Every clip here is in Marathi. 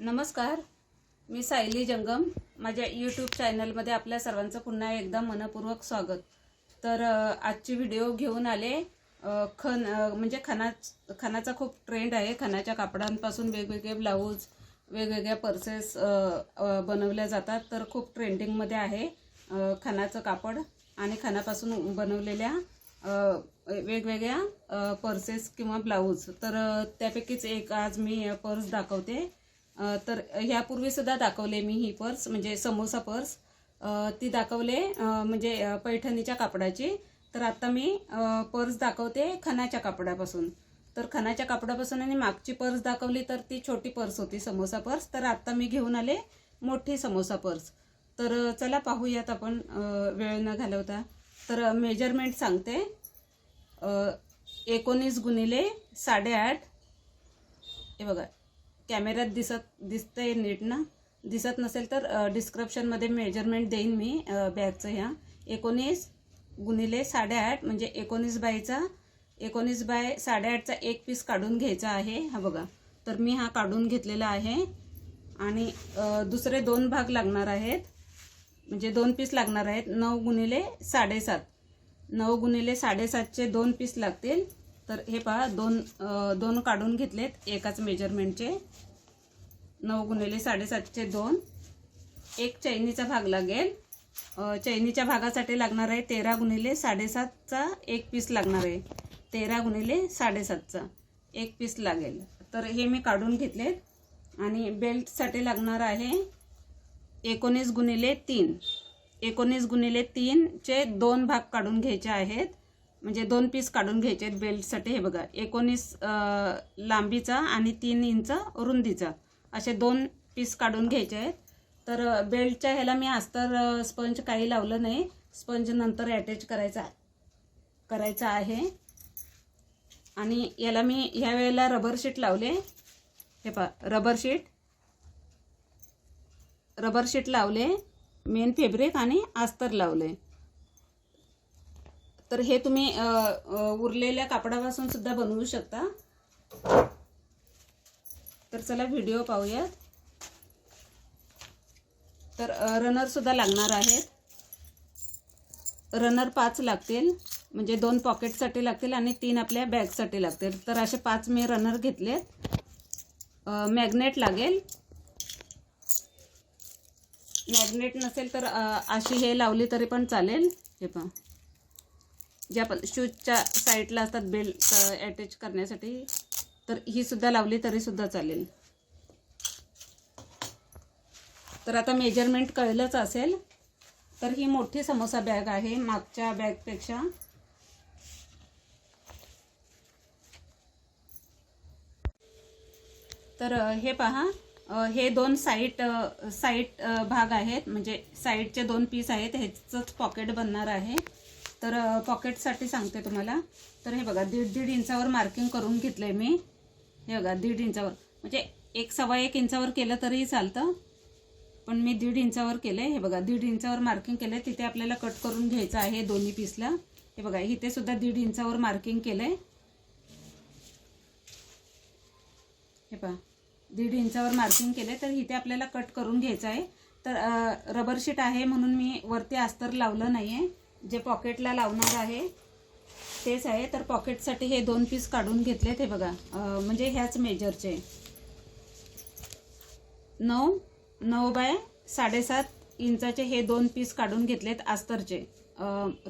नमस्कार मी सायली जंगम. माझ्या यूट्यूब चॅनलमध्ये आपल्या सर्वांचं पुन्हा एकदा मनपूर्वक स्वागत. तर आजची व्हिडिओ घेऊन आले. खन म्हणजे खणाच खानाचा खूप ट्रेंड आहे. खानाच्या कापडांपासून वेगवेगळे ब्लाऊज वेगवेगळ्या पर्सेस बनवल्या जातात. तर खूप ट्रेंडिंगमध्ये आहे खानाचं कापड. आणि खानापासून बनवलेल्या वेगवेगळ्या पर्सेस किंवा ब्लाऊज तर त्यापैकीच एक आज मी पर्स दाखवते. तर ह्यापूर्वी सुद्धा दाखवले मी ही पर्स म्हणजे समोसा पर्स. ती दाखवले म्हणजे पैठणीच्या कापडाची. तर आता मी पर्स दाखवते खणाच्या कापडापासून. तर खणाच्या कापडापासून आणि मागची पर्स दाखवली तर ती छोटी पर्स होती समोसा पर्स. तर आता मी घेऊन आले मोठी समोसा पर्स. तर चला पाहूयात आपण वेळ न घालवता. तर मेजरमेंट सांगते. एकोणीस गुणिले साडेआठ. हे बघा. कॅमेऱ्यात दिसत दिसतंय नीट ना? दिसत नसेल तर डिस्क्रिप्शनमध्ये मेजरमेंट देईन मी बॅगचं ह्या. एकोणीस गुणिले साडेआठ म्हणजे एकोणीस बायचा एकोणीस बाय साडेआठचा एक पीस काढून घ्यायचा आहे हा बघा. तर मी हा काढून घेतलेला आहे. आणि दुसरे दोन भाग लागणार आहेत. म्हणजे दोन पीस लागणार आहेत. नऊ गुणिले साडेसात. नऊ गुणिले साडेसातचे दोन पीस लागतील. तर हे पहा दोन दोन काढून घेतलेत. एकाच मेजरमेंटचे नऊ गुणिले साडेसातचे दोन. एक चैनीचा भाग लागेल. चैनीच्या भागासाठी लागणार आहे तेरा गुणिले साडेसातचा एक पीस लागणार आहे. तेरा गुणिले साडेसातचा एक पीस लागेल. तर हे मी काढून घेतलेत. आणि बेल्टसाठी लागणार आहे एकोणीस गुणिले तीन. एकोणीस गुणिले तीनचे दोन भाग काढून घ्यायचे आहेत. म्हणजे दोन पीस काढून घ्यायचे आहेत बेल्टसाठी. हे बघा एकोणीस लांबीचा आणि तीन इंच रुंदीचा. असे दोन पीस काढून घ्यायचे आहेत. तर बेल्टच्या ह्याला मी अस्तर स्पंज काही लावलं नाही. स्पंज नंतर अटॅच करायचा करायचा आहे. आणि याला मी ह्या वेळेला रबर शीट लावले. हे पा रबर शीट रबर शीट लावले मेन फेब्रिक आणि अस्तर लावले. तर हे तुम्ही उरलेल्या कापडापासून सुद्धा बनवू शकता. तर चला व्हिडिओ पाहूयात. तर रनर सुद्धा लागणार आहेत. रनर पाच लागतील म्हणजे दोन पॉकेटसाठी लागतील आणि तीन आपल्या बॅगसाठी लागतील. तर असे पाच मी रनर घेतलेत. मॅग्नेट लागेल. मॅग्नेट नसेल तर अशी हे लावली तरी पण चालेल. हे पण ज्या आपण शूजच्या साईडला असतात बेल्ट अटॅच करण्यासाठी तर ही सुद्धा लावली तरी सुद्धा चालेल. तर आता मेजरमेंट कळलंच असेल तर ही मोठी समोसा बॅग आहे मागच्या बॅगपेक्षा तर हे पहा हे दोन साईट साईट भाग आहेत म्हणजे साईडचे दोन पीस आहेत ह्याचंच पॉकेट बनणार आहे. तर पॉकेटसाठी सांगते तुम्हाला. तर हे बघा दीड दीड इंचावर मार्किंग करून घेतलं आहे मी. हे बघा दीड इंचावर. म्हणजे एक सव्वा एक इंचावर केलं तरीही चालतं. पण मी दीड इंचावर केलं आहे हे बघा दीड इंचावर मार्किंग केलं आहे तिथे आपल्याला कट करून घ्यायचं आहे दोन्ही पीसला हे बघा इथे सुद्धा दीड इंचावर मार्किंग केलं आहे हे पहा दीड इंचावर मार्किंग केले तर इथे आपल्याला कट करून घ्यायचं आहे. तर रबर शीट आहे म्हणून मी वरती अस्तर लावलं नाही आहे जे पॉकेटला लावणार आहे तेच आहे. तर पॉकेटसाठी हे दोन पीस काढून घेतलेत हे बघा. म्हणजे ह्याच मेजरचे नऊ नऊ बाय साडेसात इंचाचे हे दोन पीस काढून घेतलेत अस्तरचे.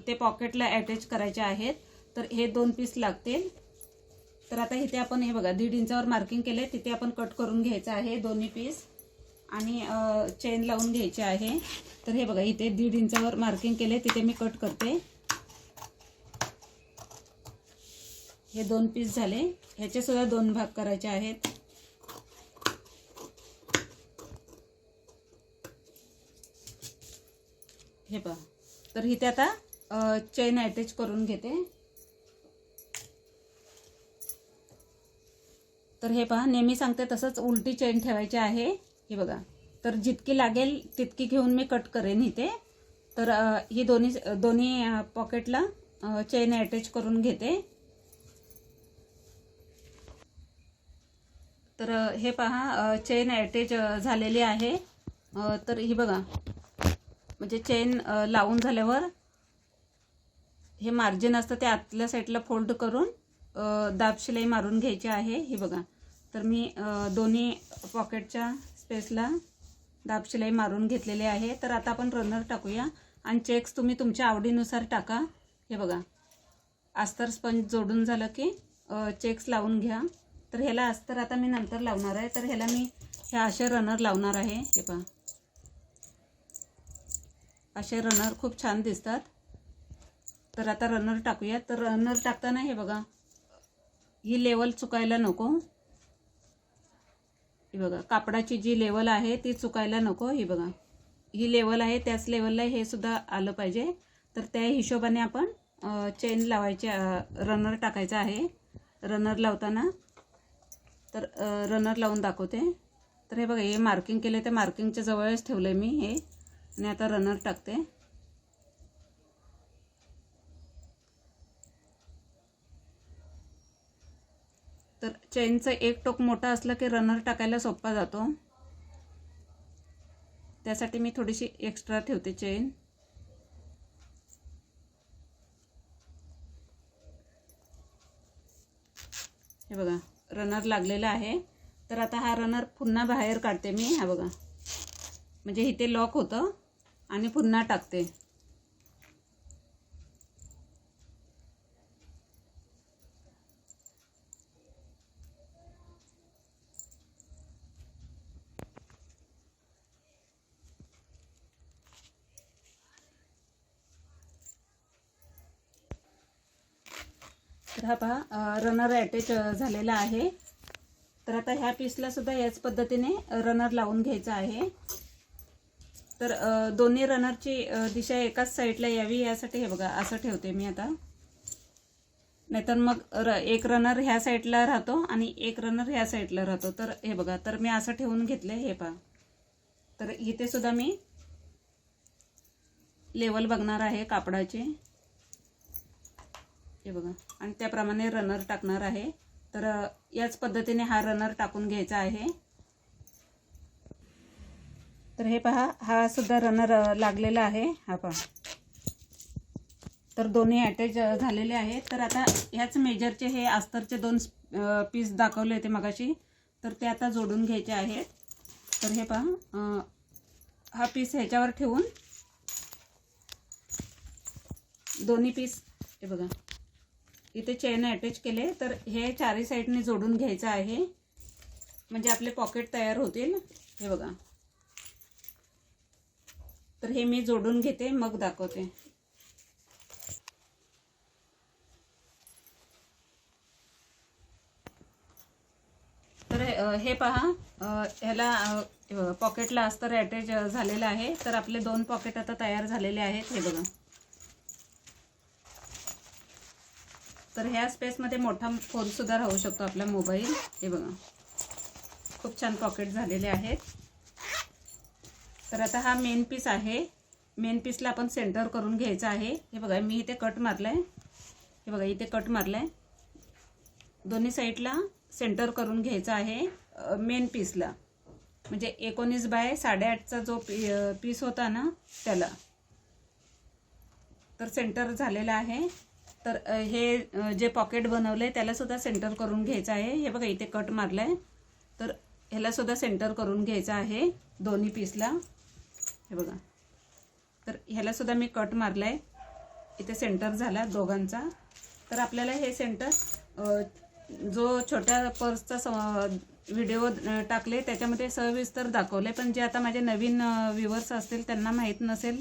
ते पॉकेटला अटॅच करायचे आहेत. तर हे दोन पीस लागतील. तर आता इथे आपण हे बघा दीड इंचावर मार्किंग केले. तिथे आपण कट करून घ्यायचं आहे दोन्ही पीस आणि चेन लावून घ्यायचे आहे. तर हे बघा इथे दीड इंचावर मार्किंग केले तिथे मी कट करते. हे दोन पीस झाले. ह्याचे सुद्धा दोन भाग करायचे आहेत. हे पहा तर इथे आता चेन अटॅच करून घेते. तर हे पहा नेहमी सांगते तसंच उलटी चेन ठेवायची आहे. हे बघा. तर जितकी लागेल तितकी घेऊन मी कट करेन इथे. तर ही दोन्ही दोन्ही पॉकेटला चेन अटॅच करून घेते. तर हे पहा चेन ॲटेच झालेली आहे. तर ही बघा. म्हणजे चेन लावून झाल्यावर हे मार्जिन असतं ते आतल्या साईडला फोल्ड करून दाबशिलाई दाब शिलाई मारून घ्यायची आहे. हे बघा. तर मी दोन्ही पॉकेटच्या स्पेसला दाब शिलाई मारून घेतलेली आहे. तर आता आपण रनर टाकूया. आणि चेक्स तुम्ही तुमच्या आवडीनुसार टाका. हे बघा. अस्तर स्पंज जोडून झालं की चेक्स लावून घ्या. तर ह्याला अस्तर आता मी नंतर लावणार आहे. तर ह्याला मी हे असे रनर लावणार आहे. हे पहा. असे रनर खूप छान दिसतात. तर आता रनर टाकूया. तर रनर टाकताना हे बघा. ही लेवल चुकायला नको. ही बघा कापडाची जी लेवल आहे ती चुकायला नको ही बघा. ही लेवल आहे त्याच लेवलला हे सुद्धा आलं पाहिजे. तर त्या हिशोबाने आपण चेन लावायचे रनर टाकायचा आहे. रनर लावताना. तर रनर लावून दाखवते. तर हे बघा हे मार्किंग केले ते मार्किंगच्या जवळच ठेवलं आहे मी हे. आणि आता रनर टाकते. तर चेनचं एक टोक मोठा असलं की रनर टाकायला सोपा जातो. त्यासाठी मी थोडीशी एक्स्ट्रा ठेवते चेन हे बघा रनर लागलेला आहे. तर आता हा रनर पुन्हा बाहेर काढते मी. हा बघा. म्हणजे इथे लॉक होतं आणि पुन्हा टाकते. हा पहा रनर अटॅच झालेला आहे. तर आता ह्या पीसला सुद्धा याच पद्धतीने रनर लावून घ्यायचा आहे. तर दोन्ही रनरची दिशा एकाच साईडला यावी यासाठी हे बघा असं ठेवते मी आता. नाहीतर मग र एक रनर ह्या साईडला राहतो आणि एक रनर ह्या साईडला राहतो. तर हे बघा तर मी असं ठेवून घेतलं हे पहा. तर इथे सुद्धा मी लेवल बघणार आहे कापडाचे. हे बघा. आणि त्याप्रमाणे रनर टाकणार आहे. तर याच पद्धतीने हा रनर टाकून घ्यायचा आहे. तर हे पहा हा सुद्धा रनर लागलेला आहे. हा पहा. तर दोन्ही अटॅच झालेले आहेत. तर आता ह्याच मेजरचे हे अस्तरचे दोन पीस दाखवले होते मगाशी. तर ते आता जोडून घ्यायचे आहेत. तर हे पहा हा पीस ह्याच्यावर ठेवून दोन्ही पीस हे बघा. इथे चेन अटॅच केले तर हे चारही साईडने जोडून घ्यायचं आहे. म्हणजे आपले पॉकेट तयार होतील. हे बघा. तर हे मी जोडून घेते मग दाखवते. तर हे पहा ह्याला पॉकेटला आज तर पॉकेटला अस्तर अटॅच झालेलं आहे. तर आपले दोन पॉकेट आता तयार झालेले आहेत हे बघा. तर ह्या स्पेसमध्ये मोठा फोनसुद्धा राहू शकतो आपला मोबाईल. हे बघा. खूप छान पॉकेट झालेले आहेत. तर आता हा मेन पीस आहे. मेन पीसला आपण सेंटर करून घ्यायचं आहे. हे बघा मी इथे कट मारलाय. हे बघा इथे कट मारलाय. दोन्ही साईडला सेंटर करून घ्यायचं आहे मेन पीसला. म्हणजे एकोणीस बाय साडेआठचा जो पी पीस होता ना त्याला. तर सेंटर झालेला आहे. तर हे जे पॉकेट बनवलं आहे त्याला सुद्धा सेंटर करून घ्यायचं आहे. हे बघा इथे कट मारलं आहे तर ह्याला सुद्धा सेंटर करून घ्यायचं आहे दोन्ही पीसला हे बघा. तर ह्याला सुद्धा मी कट मारला आहे इथे सेंटर झाला दोघांचा. तर आपल्याला हे सेंटर जो छोट्या पर्सचा स व्हिडिओ टाकले त्याच्यामध्ये सविस्तर दाखवले पण जे आता माझे नवीन व्ह्युअर्स असतील त्यांना माहीत नसेल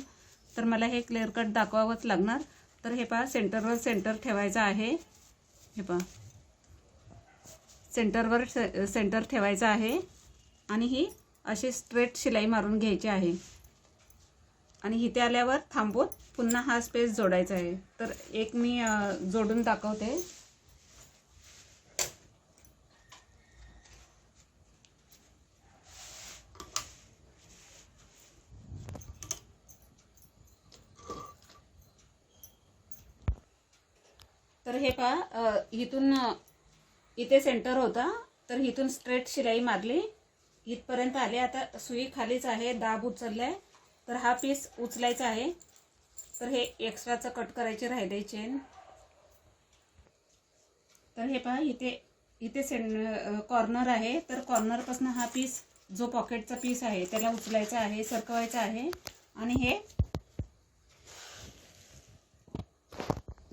तर मला हे क्लिअर कट दाखवावंच लागणार. तर हे पहा सेंटरवर सेंटर ठेवायचं आहे. हे पहा. सेंटरवर से सेंटर ठेवायचं आहे. आणि ही अशी स्ट्रेट शिलाई मारून घ्यायची आहे. आणि इथे आल्यावर थांबून पुन्हा हा स्पेस जोडायचा आहे. तर एक मी जोडून दाखवते तर हे पहा इथून इथे सेंटर होता तर इथून स्ट्रेट शिलाई मारली. इथपर्यंत आले आता सुई खालीच आहे दाब उचललाय. तर हा पीस उचलायचा आहे. तर हे एक्स्ट्राचं कट करायचे राहिले चेन तर हे पहा इथे इथे सें कॉर्नर आहे. तर कॉर्नरपासून हा पीस जो पॉकेटचा पीस आहे त्याला उचलायचा आहे सरकवायचा आहे. आणि हे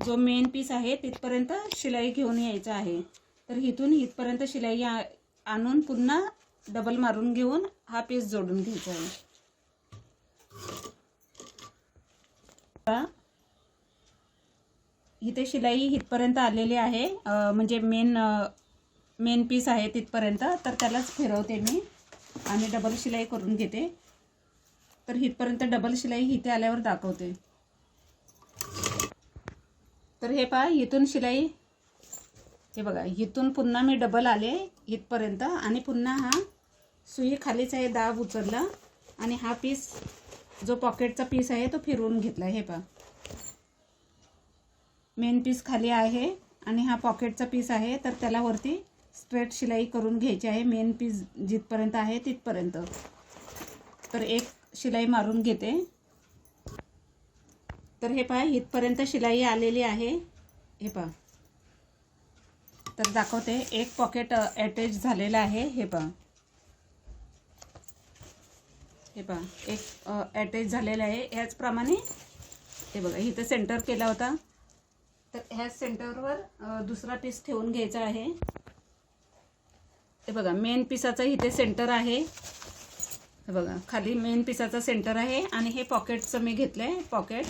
जो मेन पीस आहे तिथपर्यंत शिलाई घेऊन यायचा आहे. तर इथून इथपर्यंत शिलाई आणून पुन्हा डबल मारून घेऊन हा पीस जोडून घ्यायचा आहे. इथे शिलाई इथपर्यंत आलेली आहे. म्हणजे मेन मेन पीस आहे तिथपर्यंत. तर त्यालाच फिरवते मी आणि डबल शिलाई करून घेते. तर इथपर्यंत डबल शिलाई इथे आल्यावर दाखवते. तर हे पहा इथून शिलाई. हे बघा इथून पुन्हा मी डबल आले इथपर्यंत. आणि पुन्हा हा सुई खालीच आहे दाब उचलला. आणि हा पीस जो पॉकेटचा पीस आहे तो फिरवून घेतला. हे पहा. मेन पीस खाली आहे आणि हा पॉकेटचा पीस आहे. तर त्याला वरती स्ट्रेट शिलाई करून घ्यायची आहे. मेन पीस जिथपर्यंत आहे तिथपर्यंत. तर एक शिलाई मारून घेते. तर हे पहा इथपर्यंत शिलाई आलेली आहे. हे पहा. तर दाखवते एक पॉकेट अटॅच झालेलं आहे. हे पहा. हे पहा एक अटॅच झालेलं आहे. ह्याचप्रमाणे हे बघा इथं सेंटर केला होता. तर ह्याच सेंटरवर दुसरा पीस ठेवून घ्यायचा आहे. हे बघा मेन पिसाचं इथे सेंटर आहे. हे बघा खाली मेन पिसाचं सेंटर आहे. आणि हे पॉकेटचं मी घेतलं आहे पॉकेट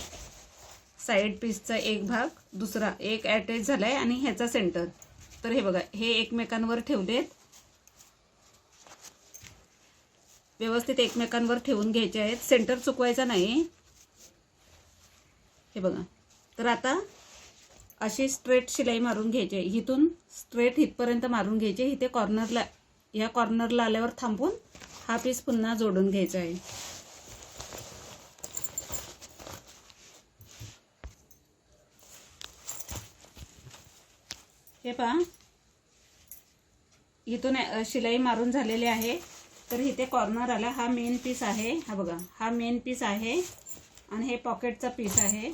साईड पीसचा एक भाग दुसरा एक अटॅच झाला आहे आणि ह्याचा सेंटर. तर हे बघा हे एकमेकांवर ठेवलेत. व्यवस्थित एकमेकांवर ठेवून घ्यायचे आहेत. सेंटर चुकवायचा नाही. हे बघा. तर आता अशी स्ट्रेट शिलाई मारून घ्यायची. आहे इथून स्ट्रेट इथपर्यंत मारून घ्यायची. आहे. इथे कॉर्नरला या कॉर्नरला आल्यावर थांबून हा पीस पुन्हा जोडून घ्यायचा आहे. हे पहा. इथून शिलाई मारून झालेली आहे. तर इथे कॉर्नर आला. हा मेन पीस आहे. हा बघा. हा मेन पीस आहे. आणि हे पॉकेटचा पीस आहे.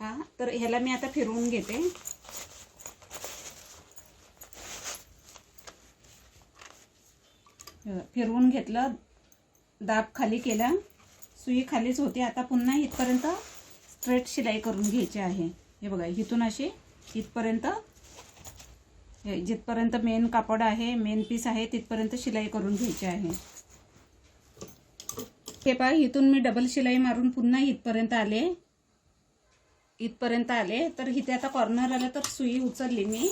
हा. तर ह्याला मी आता फिरवून घेते. फिरवून घेतलं. दाब खाली केला. सुई खालीच होती. आता पुन्हा इथपर्यंत स्ट्रेट शिलाई करून घ्यायची आहे. हे बघा. इथून अशी इथपर्यंत जिथपर्यंत मेन कापड आहे मेन पीस आहे तिथपर्यंत शिलाई करून घ्यायची आहे. हे पहा इथून मी डबल शिलाई मारून पुन्हा इथपर्यंत आले. इथपर्यंत आले. तर इथे आता कॉर्नर आलं तर सुई उचलली मी.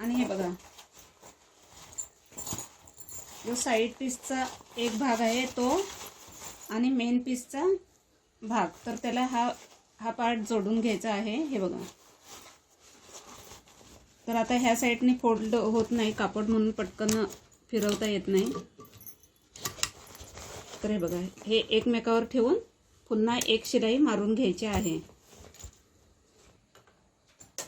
आणि हे बघा. जो साईड पीसचा एक भाग आहे तो आणि मेन पीसचा भाग. तर त्याला हा हा पार्ट जोडून घ्यायचा आहे. हे बघा. तर आता ह्या साईडने फोल्ड होत नाही कापड म्हणून पटकन फिरवता येत नाही. तर हे बघा हे एकमेकावर ठेवून पुन्हा एक शिलाई मारून घ्यायची आहे.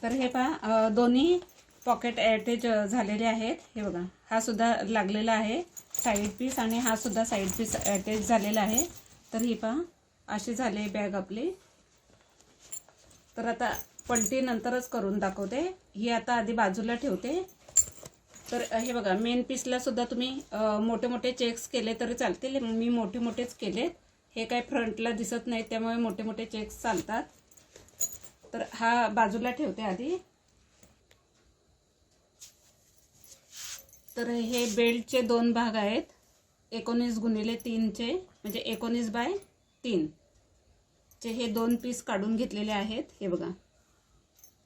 तर हे पहा दोन्ही पॉकेट अटॅच झालेले आहेत. हे बघा हा सुद्धा लागलेला आहे साईड पीस आणि हा सुद्धा साईड पीस अटॅच झालेला आहे. तर ही पहा असे झाले बॅग आपली. तर आता पलटी नंतरच करून दाखवते. ही आता आधी बाजूला ठेवते. तर हे बघा मेन पीसला सुद्धा तुम्ही मोठे मोठे चेक्स केले तरी चालतील. मी मोठे मोठेच केलेत. हे काय फ्रंटला दिसत नाहीत त्यामुळे मोठे मोठे चेक्स चालतात. तर हा बाजूला ठेवते आधी. तर हे बेल्टचे दोन भाग आहेत. एकोणीस गुणिले तीनचे म्हणजे एकोणीस बाय तीनचे हे दोन पीस काढून घेतलेले आहेत. हे बघा.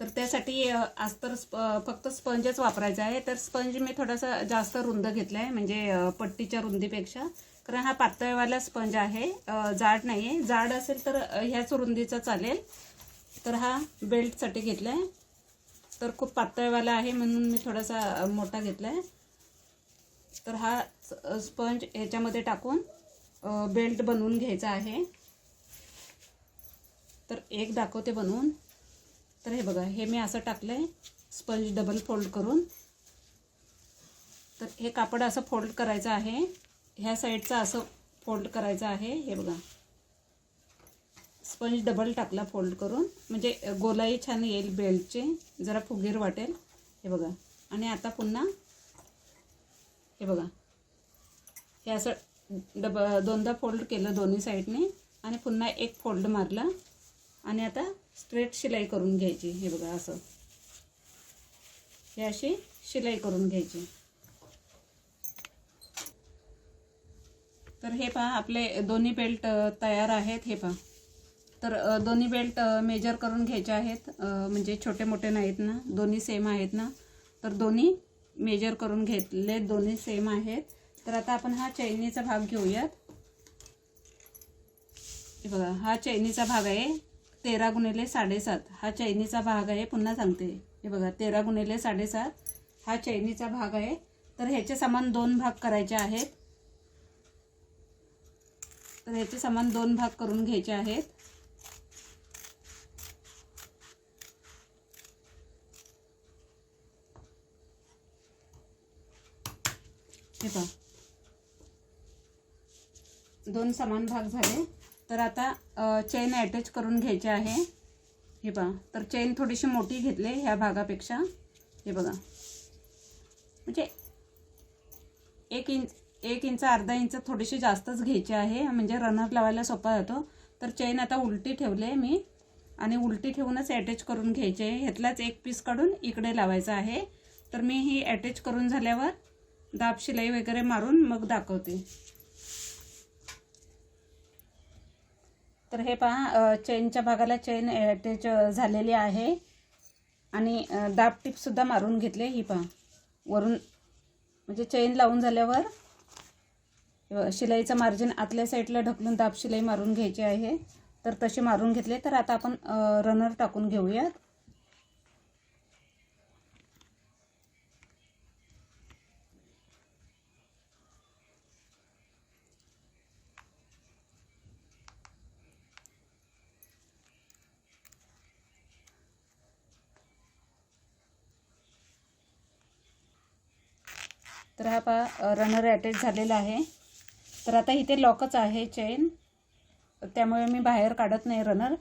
तर त्यासाठी आज तर स्प फक्त स्पंजच वापरायचा आहे. तर स्पंज मी थोडासा जास्त रुंद घेतला आहे म्हणजे पट्टीच्या रुंदीपेक्षा. कारण हा पातळवाला स्पंज आहे जाड नाही आहे जाड असेल तर ह्याच रुंदीचा चालेल. तर हा बेल्टसाठी घेतला आहे तर खूप पातळवाला आहे म्हणून मी थोडासा मोठा घेतला आहे तर हा स्पंज ह्याच्यामध्ये टाकून बेल्ट बनवून घ्यायचा आहे. तर एक दाखवते बनवून. तर हे बघा हे मी असं टाकलं आहे स्पंज डबल फोल्ड करून. तर हे कापड असं फोल्ड करायचं आहे. ह्या साईडचं असं फोल्ड करायचं आहे. हे बघा. स्पंज डबल टाकला फोल्ड करून. म्हणजे गोलाई छान येईल बेल्टचे जरा फुगीर वाटेल. हे बघा. आणि आता पुन्हा हे बघा. हे असं डब दोनदा फोल्ड केलं दोन्ही साईडने. आणि पुन्हा एक फोल्ड मारला. आणि आता स्ट्रेट शिलाई करून घ्यायची हे बघा असं. हे अशी शिलाई करून घ्यायची. तर हे पहा आपले दोन्ही बेल्ट तयार आहेत हे पहा. तर दोन्ही बेल्ट मेजर करून घ्यायचे आहेत म्हणजे छोटे मोठे नाहीत ना दोन्ही सेम आहेत ना. तर दोन्ही मेजर करून घेतले दोन्ही सेम आहेत. तर आता आपण हा चैनीचा भाग घेऊयात. हे बघा हा चैनीचा भाग आहे. तेरा गुणिले साडेसात. हा चैनीचा भाग आहे पुन्हा सांगते. हे बघा तेरा गुणिले साडेसात हा चैनीचा भाग आहे. तर ह्याचे समान दोन भाग करायचे आहेत. तर ह्याचे समान दोन भाग करून घ्यायचे आहेत. हे पहा. दोन समान भाग झाले. तर आता चेन अटॅच करून घ्यायची आहे. हे बघा. तर चेन थोडीशी मोठी घेतली ह्या भागापेक्षा. हे बघा. म्हणजे एक इंच एक इंच अर्धा इंच थोडीशी जास्तच घ्यायची आहे. म्हणजे रनर लावायला सोपा जातो. तर चेन आता उलटी ठेवले मी. आणि उलटी ठेवूनच अटॅच करून घ्यायची. आहे ह्यातलाच एक पीस काढून इकडे लावायचा आहे. तर मी ही अटॅच करून झाल्यावर दाब शिलाई वगैरे मारून मग दाखवते. तर हे पहा चेनच्या भागाला चेन अटॅच झालेली आहे. आणि दाब टिपसुद्धा मारून घेतले ही पहा. वरून म्हणजे चेन लावून झाल्यावर शिलाईचं मार्जिन आतल्या साईडला ढकलून दाब शिलाई मारून घ्यायची आहे. तर तसे मारून घेतले तर आता आपण रनर टाकून घेऊयात. तर हा पहा रनर अटॅच झालेला आहे. तर आता इथे लॉकच आहे चेन त्यामुळे मी बाहेर काढत नाही रनर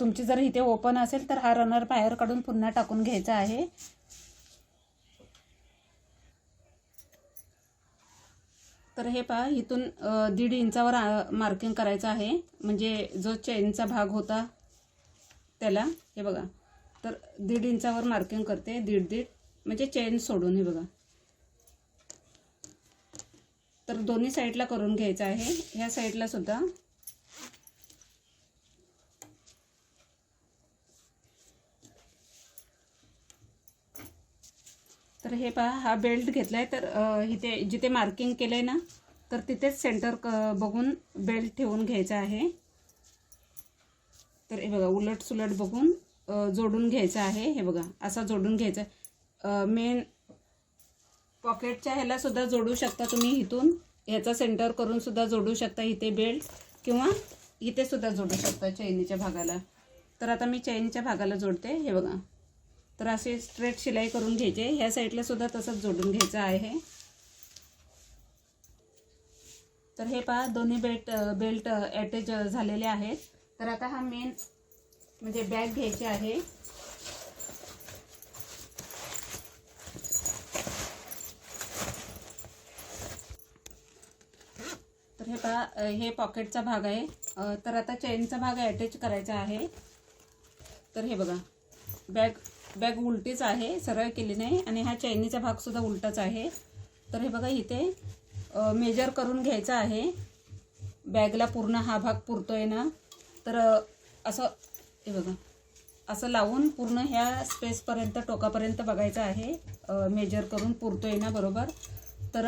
तुमची जर इथे ओपन असेल तर हा रनर बाहेर काढून पुन्हा टाकून घ्यायचा आहे. तर हे पहा इथून दीड इंचावर मार्किंग करायचं आहे. म्हणजे जो चेनचा भाग होता त्याला हे बघा. तर दीड इंचावर मार्किंग करते दीड दीड. म्हणजे चेन सोडून हे बघा. तर दोन्ही साईडला करून घ्यायचं आहे. ह्या साईडला सुद्धा. तर हे पहा हा बेल्ट घेतलाय. तर इथे जिथे मार्किंग केलंय ना तर तिथेच सेंटर क बघून बेल्ट ठेवून घ्यायचा आहे. तर हे बघा उलट सुलट बघून जोडून घ्यायचं आहे. हे बघा असा जोडून घ्यायचा मेन पॉकेटच्या ह्याला सुद्धा जोडू शकता तुम्ही इथून. ह्याचा सेंटर करून सुद्धा जोडू शकता इथे बेल्ट किंवा इथे सुद्धा जोडू शकता चैनीच्या भागाला. तर आता मी चैनीच्या भागाला जोडते. हे बघा. तर असे स्ट्रेट शिलाई करून घ्यायचे. ह्या साईडला सुद्धा तसंच जोडून घ्यायचं आहे. तर हे पहा दोन्ही बेल्ट बेल्ट अटॅच झालेले आहेत. तर आता हा मेन म्हणजे बॅग घ्यायची आहे. तर हे पहा हे पॉकेटचा भाग आहे. तर आता चेनचा भाग अटॅच करायचा आहे. तर हे बघा बॅग बॅग उलटीच आहे सरळ केली नाही. आणि हा चैनीचा भागसुद्धा उलटाच आहे. तर हे बघा इथे मेजर करून घ्यायचा आहे. बॅगला पूर्ण हा भाग पुरतो आहे ना. तर असं हे बघा असं लावून पूर्ण ह्या स्पेसपर्यंत टोकापर्यंत बघायचं आहे. मेजर करून पुरतो आहे ना बरोबर? तर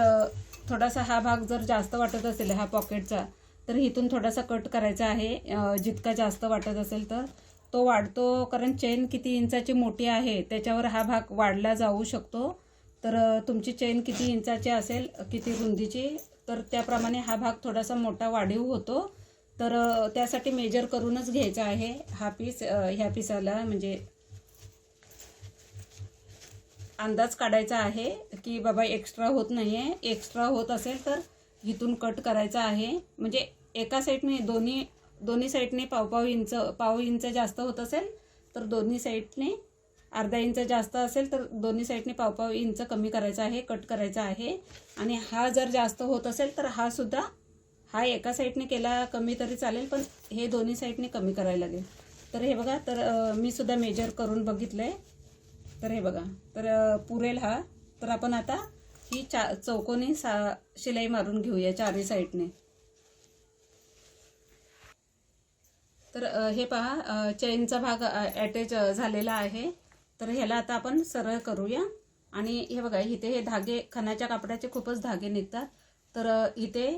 थोडासा हा भाग जर जास्त वाटत असेल हा पॉकेटचा तर इथून थोडासा कट करायचा आहे. जितका जास्त वाटत असेल तर तो वाढतो कारण चेन किती इंचाची मोठी आहे त्याच्यावर हा भाग वाढला जाऊ शकतो. तर तुमची चेन किती इंचाची असेल किती रुंदीची तर त्याप्रमाणे हा भाग थोडासा मोठा वाढीव होतो. तर त्यासाठी मेजर करूनच घ्यायचा आहे हा पीस ह्या पिसाला म्हणजे अंदाज काढायचा आहे की बाबा एक्स्ट्रा होत नाही आहे एक्स्ट्रा होत असेल तर इथून कट करायचा आहे. म्हणजे एका साईडने दोन्ही दोन्ही साईडने पावपाव इंच पाव इंच जास्त होत असेल तर दोन्ही साईडने अर्धा इंच जास्त असेल तर दोन्ही साईडने पावपाव इंच कमी करायचा आहे कट करायचा आहे. आणि हा जर जास्त होत असेल तर हा सुद्धा हा एका साईडने केला कमी तरी चालेल पण हे दोन्ही साईडने कमी करायला लागेल. तर हे बघा तर मी सुद्धा मेजर करून बघितलं आहे तर हे बघा. तर पुरेल हा. तर आपण आता ही चा चौकोनी सा शिलाई मारून घेऊया चारही साईडने. तर हे पहा चेनचा भाग अटॅच झालेला आहे. तर ह्याला आता आपण सरळ करूया. आणि हे बघा इथे हे धागे खणाच्या कापडाचे खूपच धागे निघतात. तर इथे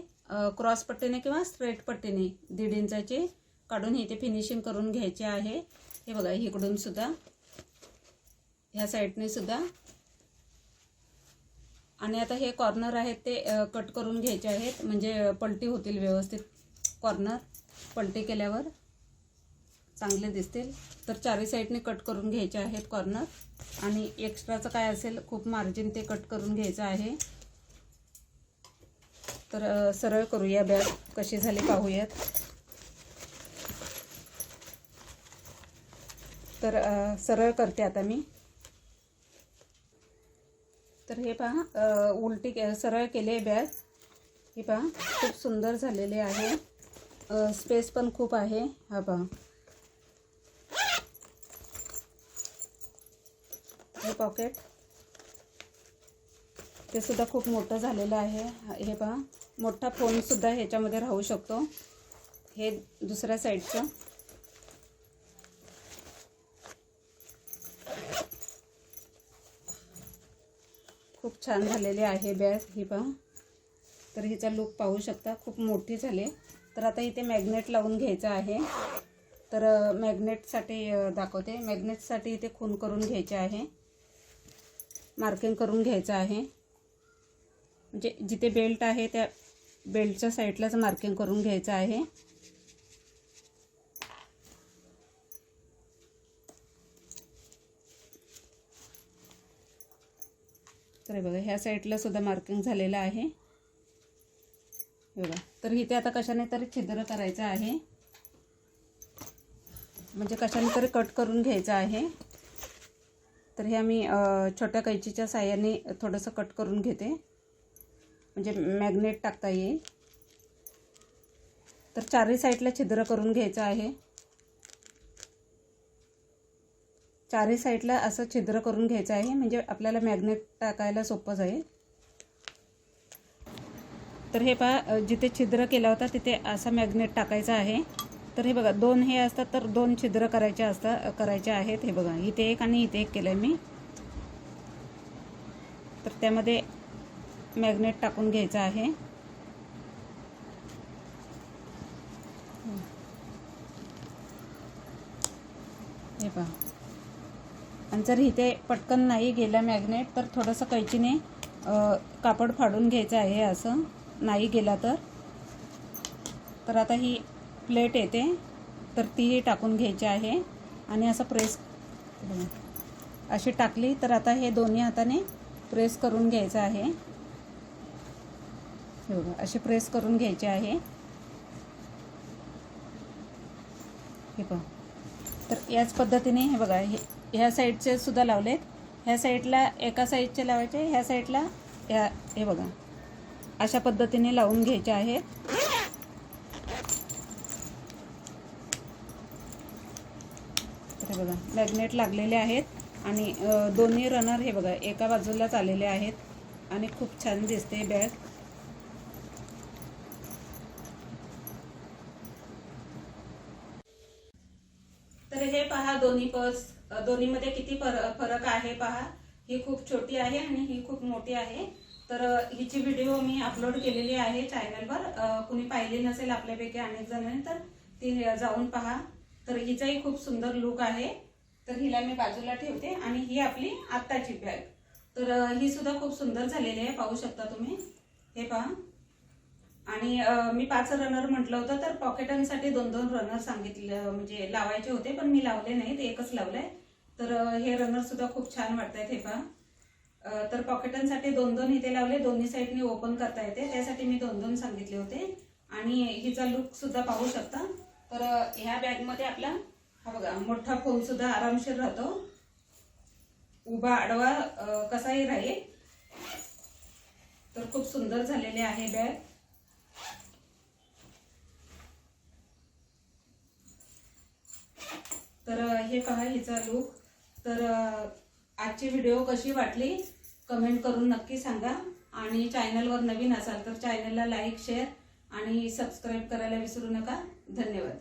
क्रॉस पट्टीने किंवा स्ट्रेट पट्टीने दीड इंचाचे काढून इथे फिनिशिंग करून घ्यायचे आहे. हे बघा इकडून सुद्धा. ह्या साईडने सुद्धा. आणि आता हे कॉर्नर आहेत ते कट करून घ्यायचे आहेत. म्हणजे पलटी होतील व्यवस्थित. कॉर्नर पलटी केल्यावर चांगले दिसतील. तर चारही साईडने कट करून घ्यायचे आहेत कॉर्नर आणि एक्स्ट्राचं काय असेल खूप मार्जिन ते कट करून घ्यायचं आहे. तर सरळ करूया बॅग. कशी झाली पाहूयात. तर सरळ करते आता मी. तर हे पहा उलटी के सरळ केले बॅग. हे पहा खूप सुंदर झालेले आहे. स्पेस पण खूप आहे. हा पहा. हे पॉकेट ते सुद्धा खूप मोठं झालेलं आहे. हे पहा मोठा फोन सुद्धा ह्याच्यामध्ये राहू शकतो. हे दुसऱ्या साईडचं छान झालेली आहे बॅग ही पहा तर हिचा लुक पाहू शकता खूप मोठी झाले तर आता इथे मॅग्नेट लावून घ्यायचं आहे. तर मॅग्नेटसाठी दाखवते. मॅग्नेटसाठी इथे खून करून घ्यायचे आहे. मार्किंग करून घ्यायचं आहे. म्हणजे जिथे बेल्ट आहे त्या बेल्टच्या साईडलाच मार्किंग करून घ्यायचं आहे. तर हे बघा ह्या साईडला सुद्धा मार्किंग झालेलं आहे. हे बघा तर इथे आता कशाने तरी छिद्र करायचं आहे. म्हणजे कशाने तरी कट करून घ्यायचं आहे. तर हे आम्ही छोट्या कैचीच्या साह्याने थोडंसं कट करून घेते. म्हणजे मॅग्नेट टाकता येईल. तर चारही साईडला छिद्र करून घ्यायचं आहे. चारही साईडला असं छिद्र करून घ्यायचं आहे. म्हणजे आपल्याला मॅग्नेट टाकायला सोपं जाईल तर हे पहा जिथे छिद्र केला होता तिथे असा मॅग्नेट टाकायचा आहे. तर हे बघा दोन हे असतात तर दोन छिद्र करायचे असतात करायचे आहेत. हे बघा इथे एक आणि इथे एक केलं आहे मी. तर त्यामध्ये मॅग्नेट टाकून घ्यायचं आहे. हे पहा. आणि जर इथे पटकन नाही गेलं मॅग्नेट तर थोडंसं कैचीने कापड फाडून घ्यायचं आहे असं. नाही गेला तर. तर आता ही प्लेट येते. तर तीही टाकून घ्यायची आहे. आणि असं प्रेस अशी टाकली तर आता हे दोन्ही हाताने प्रेस करून घ्यायचं आहे. हे बघा अशी प्रेस करून घ्यायची आहे. हे पहा. तर याच पद्धतीने हे बघा हे ह्या साईडचे सुद्धा लावलेत. ह्या साईडला एका साईडचे लावायचे ह्या साईडला ह्या हे बघा. अशा पद्धतीने लावून घ्यायचे आहेत. हे बघा मॅग्नेट लागलेले आहेत आणि दोन्ही रनर हे बघा एका बाजूलाच आलेले आहेत आणि खूप छान दिसते बॅग. तर हे पहा दोन्ही पर्स दोन्हीमध्ये किती फर फरक आहे पहा. ही खूप छोटी आहे आणि ही खूप मोठी आहे. तर हिची व्हिडिओ मी अपलोड केलेली आहे चॅनलवर कुणी पाहिली नसेल आपल्यापैकी अनेक जणांनी तर ती जाऊन पहा. तर हिचाही खूप सुंदर लुक आहे. तर हिला मी बाजूला ठेवते आणि ही आपली आत्ताची बॅग तर ही सुद्धा खूप सुंदर झालेली आहे पाहू शकता तुम्ही. हे पहा. आणि मी पाच रनर म्हटलं होतं तर पॉकेटांसाठी दोन दोन रनर सांगितलं म्हणजे लावायचे होते पण मी लावले नाहीत एकच लावलंय. तर हे रनर सुद्धा खूप छान वाटत आहेत हे पहा. तर पॉकेटांसाठी दोन दोन इथे लावले दोन्ही साईडने ओपन करता येते त्यासाठी मी दोन दोन सांगितले होते. आणि हिचा लुक सुद्धा पाहू शकता. तर ह्या बॅगमध्ये आपला हा बघा मोठा फोन सुद्धा आरामशीर राहतो. उभा आडवा कसाही राहील. तर खूप सुंदर झालेले आहे बॅग तर हे पहा हिचा लुक तर आजची व्हिडिओ कशी वाटली? कमेंट करून नक्की सांगा. आणि चॅनलवर नवीन असाल तर चॅनलला लाईक शेअर आणि सबस्क्राईब करायला विसरू नका. धन्यवाद.